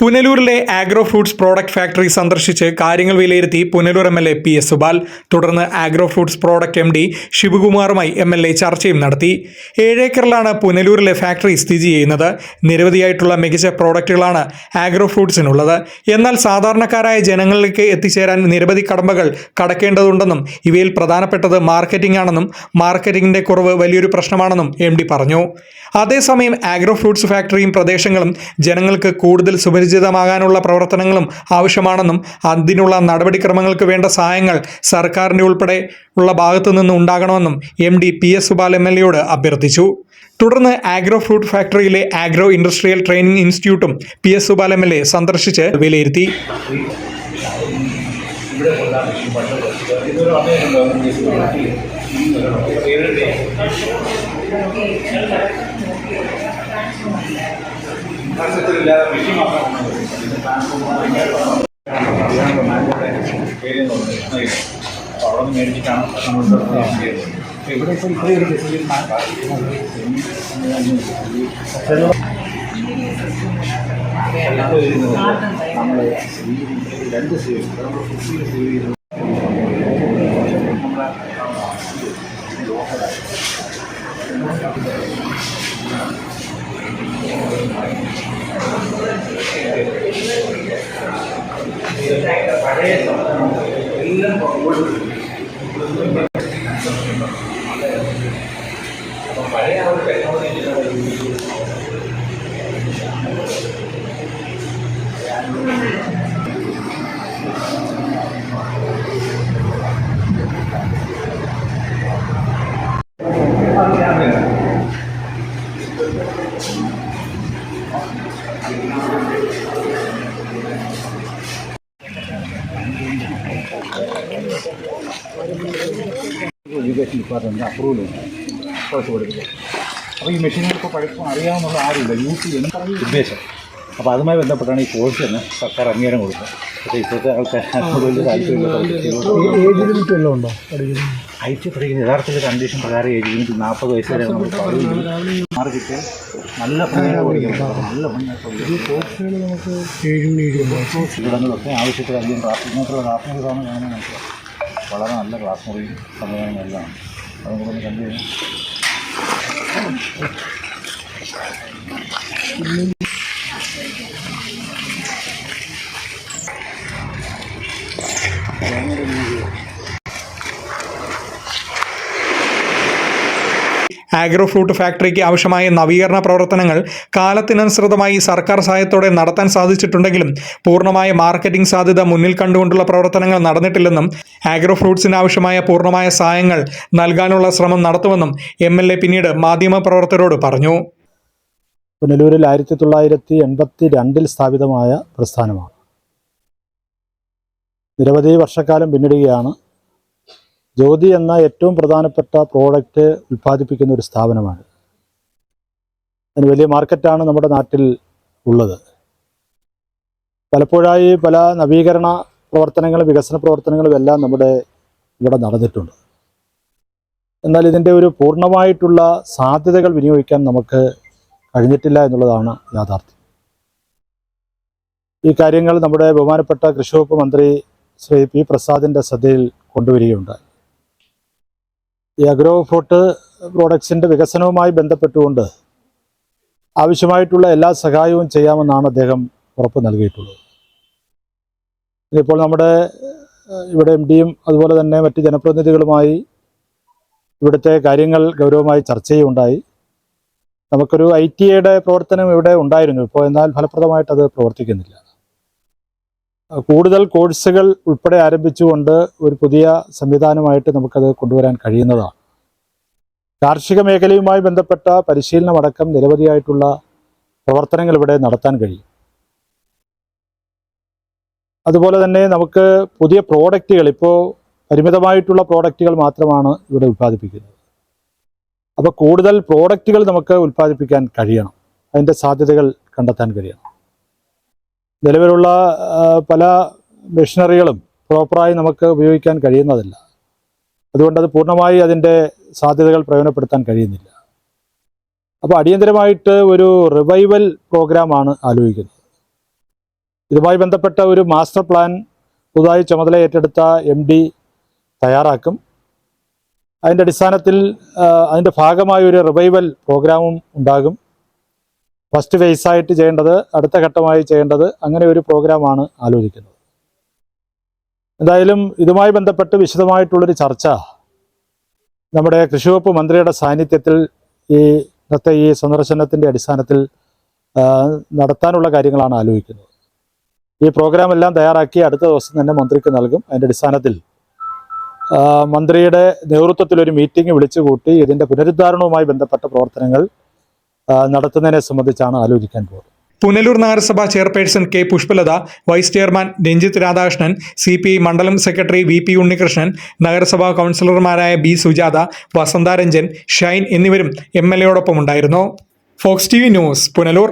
പുനലൂരിലെ agro fruits product factory സന്ദർശിച്ച് കാര്യങ്ങൾ വിലയിരുത്തി Punalur M L A P S Subal തുടർന്ന് agro fruits product M D ശിവകുമാറുമായി M L A ചർച്ചയും നടത്തി. ഏഴേക്കറിലാണ് പുനലൂരിലെ factory സ്ഥിതി ചെയ്യുന്നത്. നിരവധിയായിട്ടുള്ള മികച്ച പ്രോഡക്റ്റുകളാണ് ആഗ്രോ ഫ്രൂട്ട്സിനുള്ളത്. എന്നാൽ സാധാരണക്കാരായ ജനങ്ങളിലേക്ക് എത്തിച്ചേരാൻ നിരവധി കടമ്പകൾ കടക്കേണ്ടതുണ്ടെന്നും ഇവയിൽ പ്രധാനപ്പെട്ടത് മാർക്കറ്റിംഗ് ആണെന്നും മാർക്കറ്റിംഗിന്റെ കുറവ് വലിയൊരു പ്രശ്നമാണെന്നും എം ഡി പറഞ്ഞു. അതേസമയം ആഗ്രോ ഫ്രൂട്ട്സ് ഫാക്ടറിയും പ്രദേശങ്ങളും ജനങ്ങൾക്ക് കൂടുതൽ സുപരിചിതമാകാനുള്ള പ്രവർത്തനങ്ങളും ആവശ്യമാണെന്നും അതിനുള്ള നടപടിക്രമങ്ങൾക്ക് വേണ്ട സഹായങ്ങൾ സർക്കാരിന്റെ ഉൾപ്പെടെ ഉള്ള ഭാഗത്തു നിന്ന് ഉണ്ടാകണമെന്നും M D P S Subal M L എയോട് അഭ്യർത്ഥിച്ചു. തുടർന്ന് ആഗ്രോ ഫ്രൂട്ട് ഫാക്ടറിയിലെ agro industrial training ഇൻസ്റ്റിറ്റ്യൂട്ടും P S Subal M L A സന്ദർശിച്ച് വിലയിരുത്തി. ഇല്ലാതെ മെഷീൻ മാത്രം അപ്പോൾ അവിടെ നിന്ന് മേടിച്ചിട്ടാണ് നമ്മൾ ചെയ്തത് ഇവിടെ ഇപ്പോൾ ഇത്രയും ഒരു ഫെസിലിറ്റി നമ്മൾ രണ്ട് സീവ് നമ്മൾ ഫുഡ് സീവ് அதே சம்பந்தம் எல்லாம் போட்டு എഡ്യൂക്കേഷൻ ഡിപ്പാർട്ട്മെന്റ് അപ്രൂവൽ കുറച്ച് കൊടുക്കുക അപ്പോൾ ഈ മെഷീനുകൾക്ക് പഠിപ്പം അറിയാമെന്നുള്ള ആരുമില്ല. യൂസ് ചെയ്യുന്ന ഉദ്ദേശം? അപ്പോൾ അതുമായി ബന്ധപ്പെട്ടാണ് ഈ കോഴ്സ് തന്നെ സർക്കാർ അംഗീകാരം കൊടുക്കുന്നത് പക്ഷേ ഇപ്പോഴത്തെ ആൾക്കാർ വലിയ താല്പര്യമില്ല. ഏജ് ലിമിറ്റ് ഉണ്ടോ പഠിക്കുന്നത് ഐ പഠിക്കുന്ന യഥാർത്ഥത്തിൽ കണ്ടീഷൻ പ്രകാരം ഏജ് നാൽപ്പത് വയസ്സ് വരെ നമ്മൾ മാറി കിട്ടിയാൽ നല്ല നല്ല ഇവിടങ്ങളിലൊക്കെ ആവശ്യത്തിലധികം ക്ലാസ് മുറി സാധനം കാണുമ്പോൾ നമുക്ക് വളരെ നല്ല ക്ലാസ് മുറിയും സംവിധാനങ്ങളെല്ലാം അതും കൂടെ ഒന്ന് കണ്ടു കഴിഞ്ഞാൽ ആഗ്രോ ഫ്രൂട്ട് ഫാക്ടറിക്ക് ആവശ്യമായ നവീകരണ പ്രവർത്തനങ്ങൾ കാലത്തിനനുസൃതമായി സർക്കാർ സഹായത്തോടെ നടത്താൻ സാധിച്ചിട്ടുണ്ടെങ്കിലും പൂർണമായ മാർക്കറ്റിംഗ് സാധ്യത മുന്നിൽ കണ്ടുകൊണ്ടുള്ള പ്രവർത്തനങ്ങൾ നടന്നിട്ടില്ലെന്നും ആഗ്രോ ഫ്രൂട്ട്സിന് ആവശ്യമായ പൂർണമായ സഹായങ്ങൾ നൽകാനുള്ള ശ്രമം നടത്തുമെന്നും എം എൽ എ പിന്നീട് മാധ്യമപ്രവർത്തകരോട് പറഞ്ഞു. പുനലൂരിൽ ആയിരത്തി തൊള്ളായിരത്തി എൺപത്തി രണ്ടിൽ സ്ഥാപിതമായ പ്രസ്ഥാനമാണ്. നിരവധി വർഷക്കാലം പിന്നിടുകയാണ് ജ്യോതി എന്ന ഏറ്റവും പ്രധാനപ്പെട്ട പ്രോഡക്റ്റ് ഉൽപ്പാദിപ്പിക്കുന്ന ഒരു സ്ഥാപനമാണ്. അതിന് വലിയ മാർക്കറ്റാണ് നമ്മുടെ നാട്ടിൽ ഉള്ളത്. പലപ്പോഴായി പല നവീകരണ പ്രവർത്തനങ്ങളും വികസന പ്രവർത്തനങ്ങളും എല്ലാം നമ്മുടെ ഇവിടെ നടന്നിട്ടുണ്ട്. എന്നാൽ ഇതിന്റെ ഒരു പൂർണമായിട്ടുള്ള സാധ്യതകൾ വിനിയോഗിക്കാൻ നമുക്ക് കഴിഞ്ഞിട്ടില്ല എന്നുള്ളതാണ് യാഥാർത്ഥ്യം. ഈ കാര്യങ്ങൾ നമ്മുടെ ബഹുമാനപ്പെട്ട കൃഷി വകുപ്പ് മന്ത്രി ശ്രീ പി പ്രസാദിന്റെ ശ്രദ്ധയിൽ കൊണ്ടുവരികയുണ്ടായി. ഈ അഗ്രോ ഫോട്ട് പ്രോഡക്ട്സിന്റെ വികസനവുമായി ബന്ധപ്പെട്ടുകൊണ്ട് ആവശ്യമായിട്ടുള്ള എല്ലാ സഹായവും ചെയ്യാമെന്നാണ് അദ്ദേഹം ഉറപ്പ് നൽകിയിട്ടുള്ളത്. ഇപ്പോൾ നമ്മുടെ ഇവിടെ എം ഡിയും അതുപോലെ തന്നെ മറ്റ് ജനപ്രതിനിധികളുമായി ഇവിടുത്തെ കാര്യങ്ങൾ ഗൗരവമായി ചർച്ച ചെയ്യുകയുണ്ടായി നമുക്കൊരു ഐ ടി ഐയുടെ പ്രവർത്തനം ഇവിടെ ഉണ്ടായിരുന്നു. ഇപ്പോൾ എന്നാൽ ഫലപ്രദമായിട്ട് അത് പ്രവർത്തിക്കുന്നില്ല. കൂടുതൽ കോഴ്സുകൾ ഉൾപ്പെടെ ആരംഭിച്ചുകൊണ്ട് ഒരു പുതിയ സംവിധാനമായിട്ട് നമുക്കത് കൊണ്ടുവരാൻ കഴിയുന്നതാണ്. കാർഷിക മേഖലയുമായി ബന്ധപ്പെട്ട പരിശീലനമടക്കം നിരവധിയായിട്ടുള്ള പ്രവർത്തനങ്ങൾ ഇവിടെ നടത്താൻ കഴിയും. അതുപോലെ തന്നെ നമുക്ക് പുതിയ പ്രോഡക്റ്റുകൾ ഇപ്പോൾ പരിമിതമായിട്ടുള്ള പ്രോഡക്റ്റുകൾ മാത്രമാണ് ഇവിടെ ഉൽപ്പാദിപ്പിക്കുന്നത്. അപ്പോൾ കൂടുതൽ പ്രോഡക്റ്റുകൾ നമുക്ക് ഉൽപ്പാദിപ്പിക്കാൻ കഴിയണം. അതിന്റെ സാധ്യതകൾ കണ്ടെത്താൻ കഴിയണം. നിലവിലുള്ള പല മെഷീനറികളും പ്രോപ്പറായി നമുക്ക് ഉപയോഗിക്കാൻ കഴിയുന്നതല്ല. അതുകൊണ്ട് അത് പൂർണമായി അതിന്റെ സാധ്യതകൾ പ്രയോജനപ്പെടുത്താൻ കഴിയുന്നില്ല. അപ്പോൾ അടിയന്തരമായിട്ട് ഒരു റിവൈവൽ പ്രോഗ്രാമാണ് ആലോചിക്കുന്നത്. ഇതുമായി ബന്ധപ്പെട്ട ഒരു മാസ്റ്റർ പ്ലാൻ പുതുതായി ചുമതല ഏറ്റെടുത്ത എം ഡി തയ്യാറാക്കും. അതിന്റെ അടിസ്ഥാനത്തിൽ അതിന്റെ ഭാഗമായ ഒരു റിവൈവൽ പ്രോഗ്രാമും ഉണ്ടാകും. ഫസ്റ്റ് ഫേസായിട്ട് ചെയ്യേണ്ടത് അടുത്ത ഘട്ടമായി ചെയ്യേണ്ടത് അങ്ങനെ ഒരു പ്രോഗ്രാമാണ് ആലോചിക്കുന്നത്. എന്തായാലും ഇതുമായി ബന്ധപ്പെട്ട് വിശദമായിട്ടുള്ളൊരു ചർച്ച നമ്മുടെ കൃഷിവകുപ്പ് മന്ത്രിയുടെ സാന്നിധ്യത്തിൽ ഈ ഇന്നത്തെ ഈ സന്ദർശനത്തിന്റെ അടിസ്ഥാനത്തിൽ നടത്താനുള്ള കാര്യങ്ങളാണ് ആലോചിക്കുന്നത്. ഈ പ്രോഗ്രാം എല്ലാം തയ്യാറാക്കി അടുത്ത ദിവസം തന്നെ മന്ത്രിക്ക് നൽകും. അതിന്റെ അടിസ്ഥാനത്തിൽ മന്ത്രിയുടെ നേതൃത്വത്തിൽ ഒരു മീറ്റിംഗ് വിളിച്ചുകൂട്ടി ഇതിന്റെ പുനരുദ്ധാരണവുമായി ബന്ധപ്പെട്ട പ്രവർത്തനങ്ങൾ നടത്തുന്നതിനെ സംബന്ധിച്ചാണ് ആലോചിക്കാൻ പോകുന്നത്. പുനലൂർ നഗരസഭ chairperson K Pushpalatha vice chairman Ranjith Radhakrishnan C P മണ്ഡലം സെക്രട്ടറി വി പി ഉണ്ണികൃഷ്ണൻ നഗരസഭാ കൗൺസിലർമാരായ ബി സുജാത വസന്താരഞ്ജൻ ഷൈൻ എന്നിവരും എം എൽ എയോടൊപ്പം ഉണ്ടായിരുന്നു. Fox T V news Punalur.